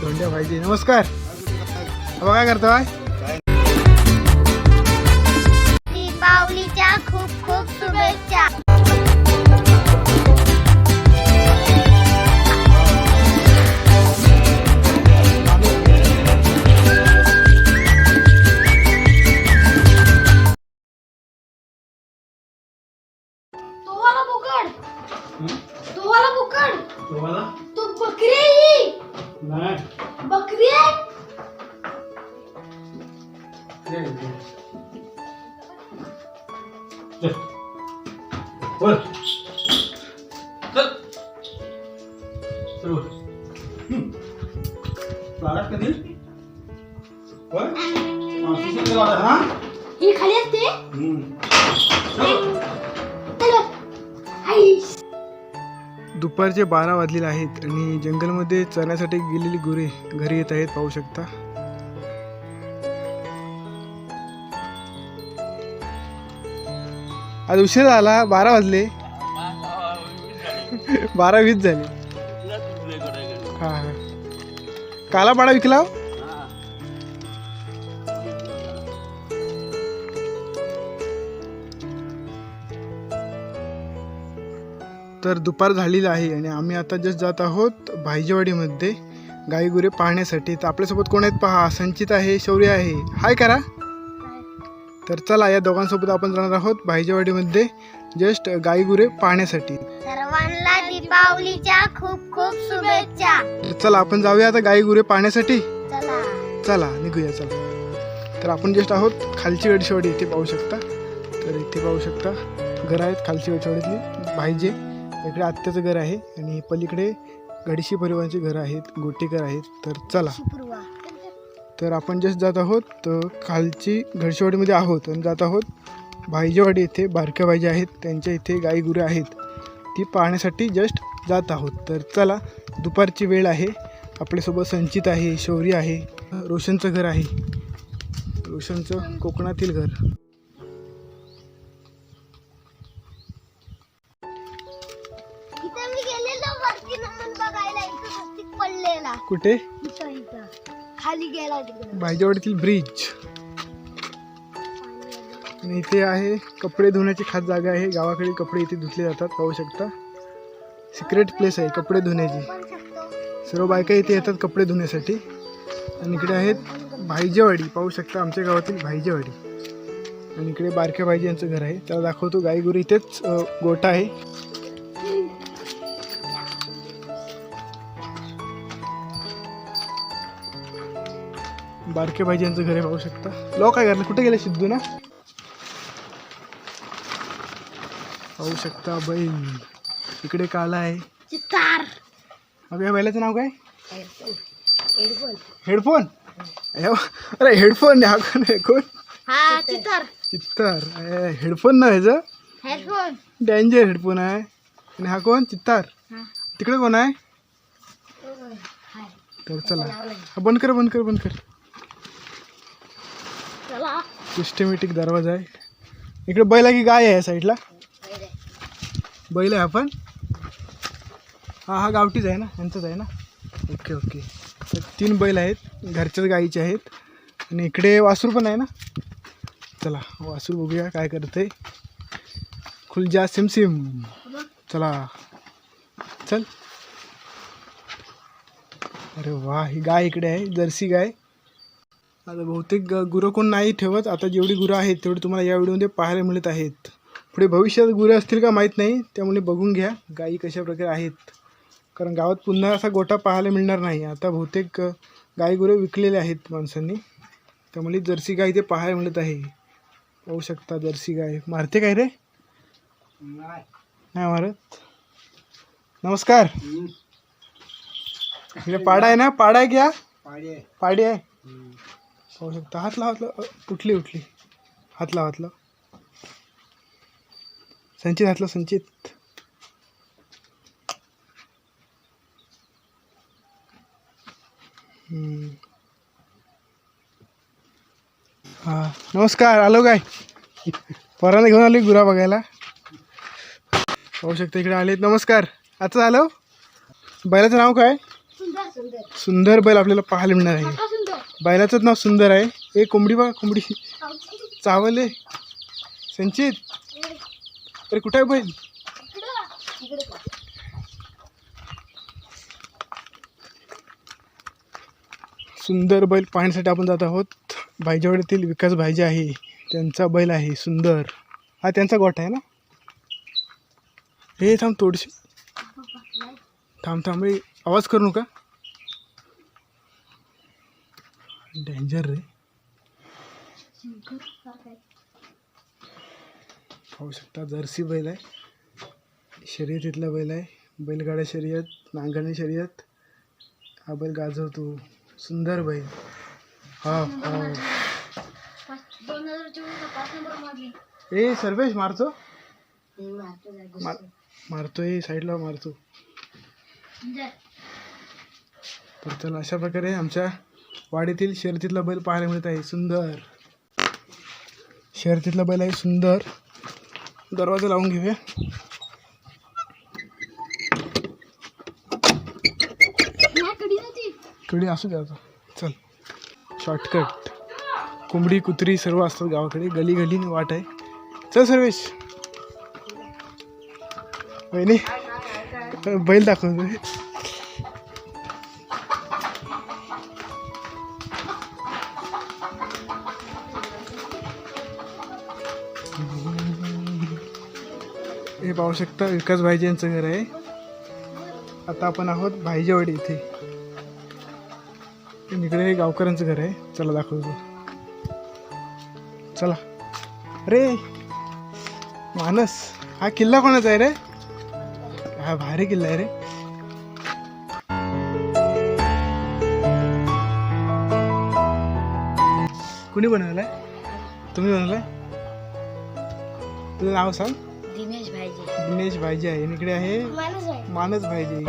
धोंड्या भाईजी नमस्कार. अबा काय करतोय दीपावलीच्या खूप खूप शुभेच्छा. ही. दुपारचे बारा वाजलेले आहेत आणि जंगलमध्ये चरण्यासाठी गेलेली गुरे घरी येत आहेत पाहू शकता. आज उशीर झाला बारा वाजले. बारा वीस झाले. हा हा. काला पाडा विकला हो? तर दुपार झालेली आहे आणि आम्ही आता जस्ट जात आहोत भाईजेवाडीमध्ये गाई गुरे पाहण्यासाठी. तर आपल्यासोबत कोण आहेत पहा? संचित आहे शौर्य आहे. हाय करा तर चला या दोघांसोबत आपण जाणार आहोत भाईजेवाडीमध्ये जस्ट गाई गुरे पाहण्यासाठी. सर्वांना दीपावलीच्या खूप खूप शुभेच्छा. तर चला आपण जाऊया आता गाई गुरे पाहण्यासाठी. चला. चला निघूया चला. तर आपण जस्ट आहोत खालची गडशिवाडी इथे पाहू शकता. तर इथे पाहू शकता घर आहेत खालची गडशिवाडीतली भाईजे. इकडे आत्याचं घर आहे आणि पलीकडे गडशी परिवाराची घरं आहेत गोटीकर आहेत. तर चला. तर आपण जस्ट जात आहोत तर खालची घडशिवाडीमध्ये आहोत आणि जात आहोत भाईजेवाडी इथे बारक्या भाईजे आहेत त्यांच्या इथे गाई गुरे आहेत. ती पाहण्यासाठी जस्ट जात आहोत. तर चला दुपारची वेळ आहे. आपल्यासोबत संचित आहे शौर्य आहे. रोशनचं घर आहे. रोशनचं कोकणातील घर. इथे मी गेलेलो वरती नमन बघायला इथं स्वस्तिक पडलेला. कुठे? इथं इथं. खाली गेला तिकडे. भाईजेवाडीतील ब्रिज. आणि इथे आहे कपडे धुण्याची खास जागा आहे. गावाकडे कपडे इथे धुतले जातात पाहू शकता. सिक्रेट प्लेस आहे कपडे धुण्याची. सर्व बायका इथे येतात कपडे धुण्यासाठी. आणि इकडे आहेत भाईजेवाडी. पाहू शकता आमच्या गावातील भाईजेवाडी. आणि इकडे बारक्या भाईजी यांचं घर आहे. त्याला दाखवतो गाई गुरु इथेच गोठा आहे. बारके भाईजी यांचं घर आहे पाहू शकता. लो काय करलं कुठे गेले सिद्धू ना? पाहू शकता बैल इकडे काला आहे. चितार अगं या बैलाचं नाव काय? हेडफोन. अरे हेडफोन हा कोण आहे? कोण? हा चित्तार. हेडफोन ना ह्याचं? हेडफोन. डेंजर हेडफोन आहे. आणि हा कोण? चित्तार. तिकडे कोण आहे? तर चला. बंद कर बंद कर बंद कर. सिस्टमॅटिक दरवाजा आहे. इकडे बैल आहे की गाय आहे या साईडला. बैल आहे आपण. हा हा गावठीच आहे ना? यांचंच आहे ना? Okay okay. तर तीन बैल आहेत. घरच्याच गाईचे आहेत. आणि इकडे वासरू पण आहे ना? चला वासरू बघूया काय करते खुलजा सिमसिम. चला. चल. अरे वा ही गाय इकडे आहे. जर्सी गाय. आता बहुतेक ग- गुरं कोण नाही ठेवत. आता जेवढी गुरं आहेत तेवढी तुम्हाला या व्हिडिओमध्ये पाहायला मिळत आहेत. पुढे भविष्यात गुरं असतील का माहीत नाही त्यामुळे बघून घ्या गायी कशा प्रकारे आहेत. कारण गावात पुन्हा असा गोटा पाहायला मिळणार नाही. आता बहुतेक गाई गुरं विकलेले आहेत माणसांनी. त्यामुळे जर्सी गाय इथे पाहायला मिळत आहे. पाहू शकता जर्सी गाय. मारते काय रे? नाही. मारत? नमस्कार. इकडे पाडा आहे ना? पाडा आहे क्या पाडी आहे. पाहू शकता. हात लाव हात लाव. अ, उठली उठली. हात लाव हात लाव. संचित हात लाव संचित. हा. नमस्कार. आलो काय? पोरांना घेऊन आलो गुरा बघायला. पाहू शकता इकडे आलेत. नमस्कार. आता आलो? बैलाचं नाव काय? सुंदर सुंदर. सुंदर बैल आपल्याला पाहायला मिळणार आहे. बैलाचंच नाव सुंदर आहे. ए कोंबडी बा कोंबडी. चावले संचित. अरे कुठे आहे बैल? सुंदर बैल पाहण्यासाठी आपण जात आहोत. भाईजेवाडीतील विकास भाईजे आहे. त्यांचा बैल आहे सुंदर. हा त्यांचा गोठा आहे ना? हे थांब थोडीशी. थांब थांब आवाज करू नका. डेंजर रे पाहू शकता जर्सी बैल आहे. शर्यतीतला बैल आहे. बैलगाड्या शर्यत नांगरणी शर्यत. हा बैल गाजवतो. सुंदर बैल. हा हा. ए सर्वेश मारतो. मार मारतोय साईडला मारतो. तर चला अशा प्रकारे आमच्या वाडीतील शर्यतीतला बैल पाहायला मिळत आहे. सुंदर. शर्यतीतला बैल आहे सुंदर. दरवाजा लावून घेऊया. कडी असू द्या चल. शॉर्टकट कोंबडी कुत्री सर्व असतात गावाकडे. गली गलीने वाट आहे. चल सर्वेश. बैल दाखवतो हे पाहू शकता विकास भाईजी यांचं घर आहे. आता आपण आहोत भाईजेवाडी इथे. इकडे हे गावकऱ्यांचं घर आहे. चला दाखवतो. चला. अरे! मानस हा किल्ला कोणाचा आहे रे? हा भारी किल्ला आहे रे. कुणी बनवलाय? तुम्ही बनवलाय? तुझं नाव सांग. दिनेश भाईजी. दिनेश भाईजी आहे. आणि इकडे आहे माणूस आहे मानस भाईजी.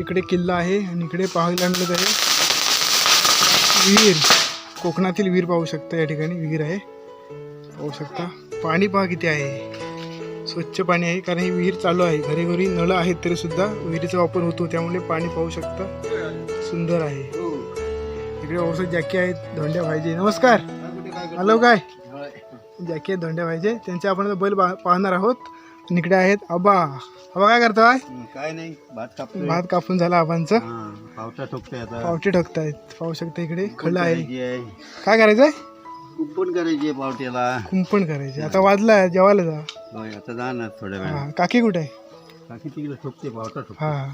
इकडे किल्ला आहे आणि इकडे पाहायला मिळत आहे. विहीर. कोकणातील विहीर पाहू शकता या ठिकाणी. विहीर आहे. पाहू शकता. पाणी पहा किती आहे. स्वच्छ पाणी आहे कारण ही विहीर चालू आहे. घरी घरी नळ आहेत तरी सुद्धा विहिरीचा वापर होतो त्यामुळे पाणी पाहू शकता. सुंदर आहे. इकडे औषध जॅकी आहेत धोंड्या भाईजे. नमस्कार. हॅलो काय? जॅकी आहेत धोंड्या भाईजे. त्यांचे आपण बैल पाहणार आहोत. इकडे आहेत आबा. आबा काय करताय? काय नाही भात कापतोय. भात कापून झाला आबांचं. पावटा ठोकतोय पावटे ठोकतायत. पाहू शकता इकडे. करायची आहे. काय करायचंय? कुंपण करायची पावट्याला. कुंपण करायचे. आता वाजला जेवायला जा. होय आता जाणार थोड्या वेळ हा काकी कुठे? आहे बाकी तिकडे ठोकते पावटा ठोकते हा.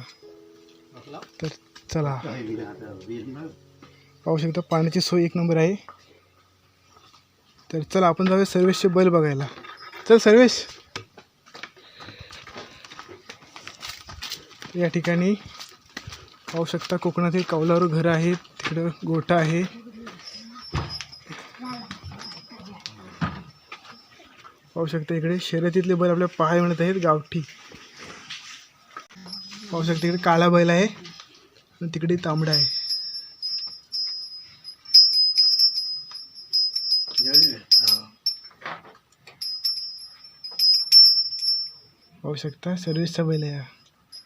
तर चला. काय विहीर आता विहीर ना. पाहू शकता पाण्याची सोय एक नंबर आहे. तर चला आपण जाऊया सर्वेशचे बैल बघायला. चल सर्वेश. या ठिकाणी पाहू शकता कोकणातील कौलारू घरं आहेत तिकडं गोठा आहे. पाहू शकता इकडे शर्यतीतले बैल आपल्याला पाहायला मिळत आहेत गावठी. पाहू शकता इकडे काळा बैल आहे आणि तिकडे तांबडा आहे. पाहू शकता सर्विसचा बैल आहे हा.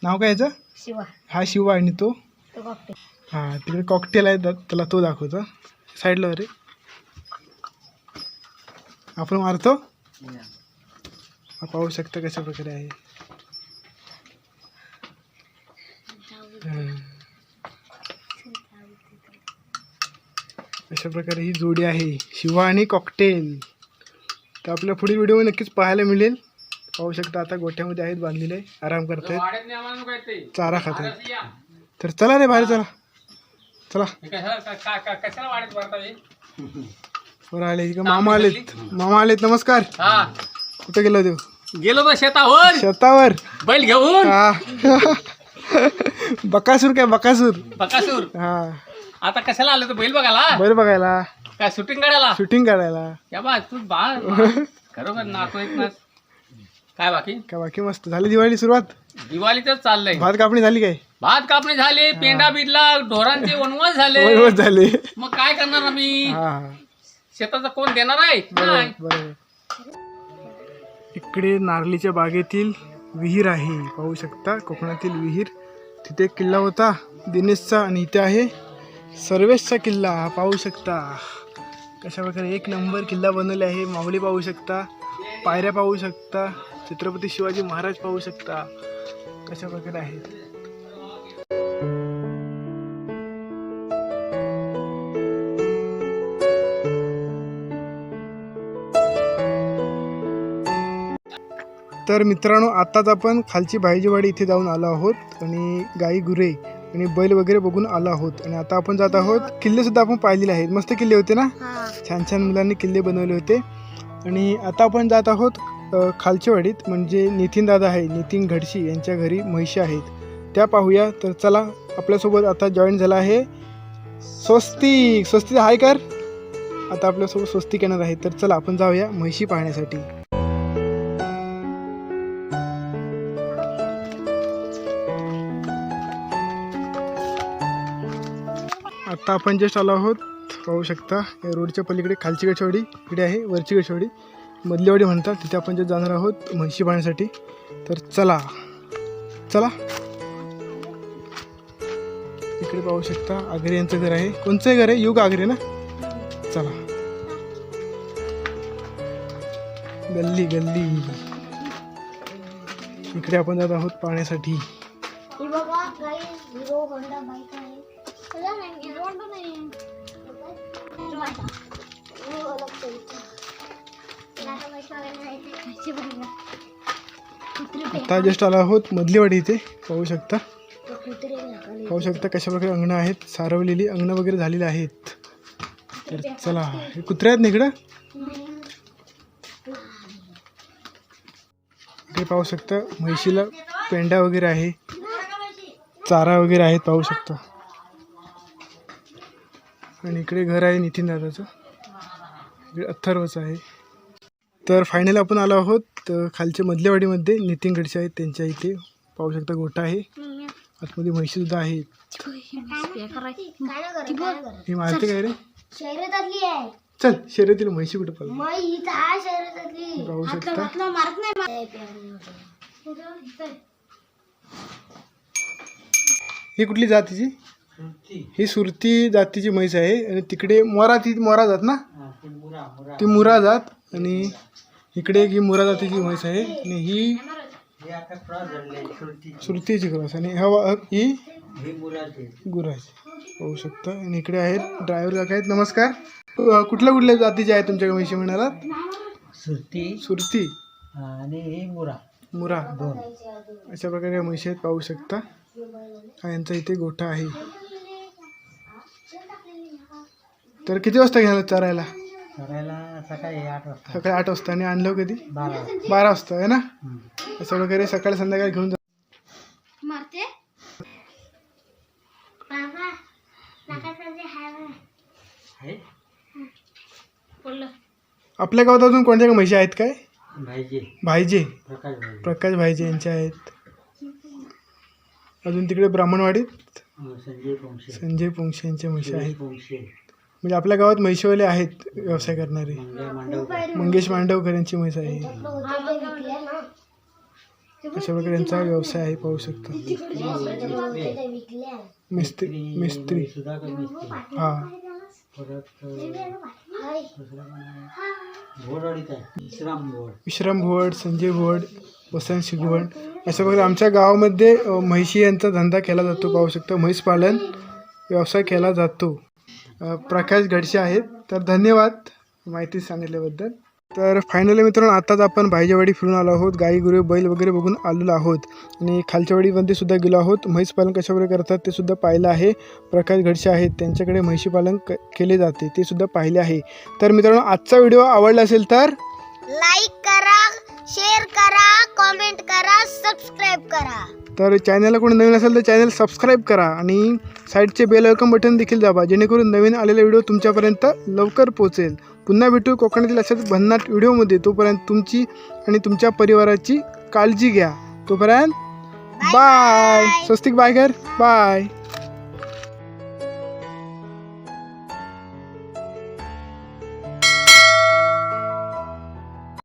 नाव काय याचं? शिवा. हा शिवा आणि तो? हा तिकडे कॉकटेल आहे त्याला तो दाखवतो. साईडला अरे आपण मारतो? हा पाहू शकता कशा प्रकारे आहे. अशा प्रकारे ही जोडी आहे. शिवा आणि कॉकटेल तर आपल्या पुढील व्हिडिओ नक्कीच पाहायला मिळेल. पाहू शकता आता गोठ्यामध्ये आहेत बांधलेले आराम करतायत. चारा खात आहेत तर चला रे बाहेर चला. चला. बरं आले का? मामा आलेत मामा आलेत नमस्कार. हा. कुठे गेलो देव गेलो तो शेतावर. शेतावर. बैल घेऊन. हा. बकासूर काय बकासूर? बकासूर. हा. आता कशाला आलो तो बैल बघायला? बैल बघायला. काय शूटिंग काढायला? शूटिंग काढायला. या बा तू बा खरोखर एक नाच काय बाकी? काय बाकी मस्त. झाली दिवाळी सुरुवात? दिवाळीच चाललंय. भात कापणी झाली काय? भात कापणी झाली पेंडा बिडला ढोरांचे वनवास झाले. वनवास झाले. मग काय करणार आम्ही? हा हा. शेताचा कोण देणार आहे? नाही. बरोबर. इकडे नारळीच्या बागेतील विहीर आहे. पाहू शकता कोकणातील विहीर. तिथे एक किल्ला होता दिनेशचा आणि इथे आहे सर्वेशचा किल्ला. हा पाहू शकता. कशा प्रकारे एक नंबर किल्ला बनवले आहे माऊली पाहू शकता. पायऱ्या पाहू शकता. छत्रपती शिवाजी महाराज पाहू शकता. कशा प्रकारे आहे? तर मित्रांनो आत्ताच आपण खालची भाईजीवाडी इथे जाऊन आलो आहोत आणि गाई गुरे आणि बैल वगैरे बघून आलो आहोत. आणि आता आपण जात आहोत किल्ले सुद्धा आपण पाहिलेले आहेत. मस्त किल्ले होते ना? छान छान मुलांनी किल्ले बनवले होते. आणि आता आपण जात आहोत अ, खालच्या वाडीत म्हणजे नितीन दादा आहे नितीन घडशी यांच्या घरी म्हैशी आहेत. त्या पाहूया. तर चला आपल्यासोबत आता जॉईन झाला आहे स्वस्तिक. स्वस्तिक हाय कर. आता आपल्यासोबत स्वस्तिक येणार आहे. तर चला आपण जाऊया म्हैशी पाहण्यासाठी. आता आपण जस्ट आलो आहोत पाहू शकता या रोडच्या पलीकडे खालची गडचवाडी इकडे आहे वरची गडचवाडी मधलीवाडी म्हणतात तिथे आपण जे जाणार आहोत म्हशी पाहण्यासाठी तर चला चला. इकडे पाहू शकता आगरे यांचं घर आहे. कोणचंही घर आहे? युग आगरे ना? चला. गल्ली गल्ली. इकडे आपण जात आहोत पाहण्यासाठी आता जस्ट आलो आहोत मधलीवाडी इथे. पाहू शकता. पाहू शकता कशा प्रकारे अंगणं आहेत. सारवलेली अंगणं वगैरे झालेली आहेत. तर चला हे कुत्रे आहेत ना इकडं? इकडे पाहू शकता म्हैशीला पेंडा वगैरे आहे. चारा वगैरे आहेत पाहू शकता. आणि इकडे घर आहे नितीन दादाचं. इकडे अथर्वचं आहे. तर फायनल आपण आलो आहोत खालच्या मधल्यावाडीमध्ये नितीन गडचे आहेत त्यांच्या इथे. पाहू शकता गोठा आहे. आतमध्ये म्हैशीसुद्धा आहेत काय नाही काय ही मारते काय रे? चल शर्यतील म्हैशी कुठं पाहिजे पाहू शकता. ही कुठली जातीची ही सुरती जातीची म्हैस आहे आणि तिकडे मोरा ती मोरा जात ना? ती मुरा जात आणि इकडे एक ही मुरा जातीची म्हैस आहे आणि ही सुरतीची. क्रॉस आणि हा वा- ही गुराची. पाहू शकता. आणि इकडे आहेत ड्रायव्हर काका आहेत. नमस्कार. कुठल्या कुठल्या जातीचे आहेत तुमच्याकडे म्हैशी म्हणाला? सुरती. सुरती. आणि मुरा. मुरा. दोन. अशा प्रकारे म्हशी आहेत. पाहू शकता. हा यांचा इथे गोठा आहे. तर किती वाजता घ्यायला चारायला? सकाळी आठ वाजता. सकाळी आठ वाजता. आणि आणलं कधी? बारा वाजता. बारा वाजता आहे ना. अशा प्रकारे सकाळी संध्याकाळी घेऊन जा. मारते? बाबा नाकासाठी हाय आहे बोललं. आपल्या गावात अजून कोणत्या म्हशी आहेत काय? भाईजे. भाईजे. प्रकाश भाई प्रकाश भाईजे यांचे आहेत. अजून तिकडे ब्राह्मणवाडीत? संजय पोंक्षे संजय पुंक्षे यांच्या म्हशी आहेत. म्हणजे आपल्या गावात म्हैशीवाले आहेत व्यवसाय करणारे. मंगेश मांडवकर. यांची म्हैस आहे. अशा प्रकारे यांचा व्यवसाय आहे पाहू शकता. मिस्त्री मिस्त्री. हा. विश्राम भुवड संजय भुवड वसंत शिगवण अशा प्रकारे आमच्या गावामध्ये म्हैशी यांचा धंदा केला जातो पाहू शकता. म्हैस पालन व्यवसाय केला जातो. प्रकाश गडसे आहेत. तर धन्यवाद माहिती सांगितल्याबद्दल. तर फायनली मित्रांनो आताच आपण भाईजेवाडी फिरून आलो आहोत. गाई गुरे बैल वगैरे बघून आलेलो आहोत. आणि खालच्या वाडीमध्ये सुद्धा गेलो आहोत. म्हैस पालन कशाप्रकारे करतात ते सुद्धा पाहिलं आहे. प्रकाश घडसे आहेत. त्यांच्याकडे म्हैशी पालन क केले जाते. ते सुद्धा पाहिले आहे. तर मित्रांनो आजचा व्हिडिओ आवडला असेल तर लाईक करा शेअर करा कॉमेंट तर चॅनलला कोणी नवीन असेल तर चॅनल सबस्क्राईब करा आणि साईडचे बेल आयकॉन बटन देखील दाबा जेणेकरून नवीन आलेला व्हिडिओ तुमच्यापर्यंत लवकर पोहोचेल. पुन्हा भेटू कोकणातील अशाच भन्नाट व्हिडिओमध्ये. तोपर्यंत तुमची आणि तुमच्या परिवाराची काळजी घ्या. तोपर्यंत बाय स्वस्तिक बाय कर बाय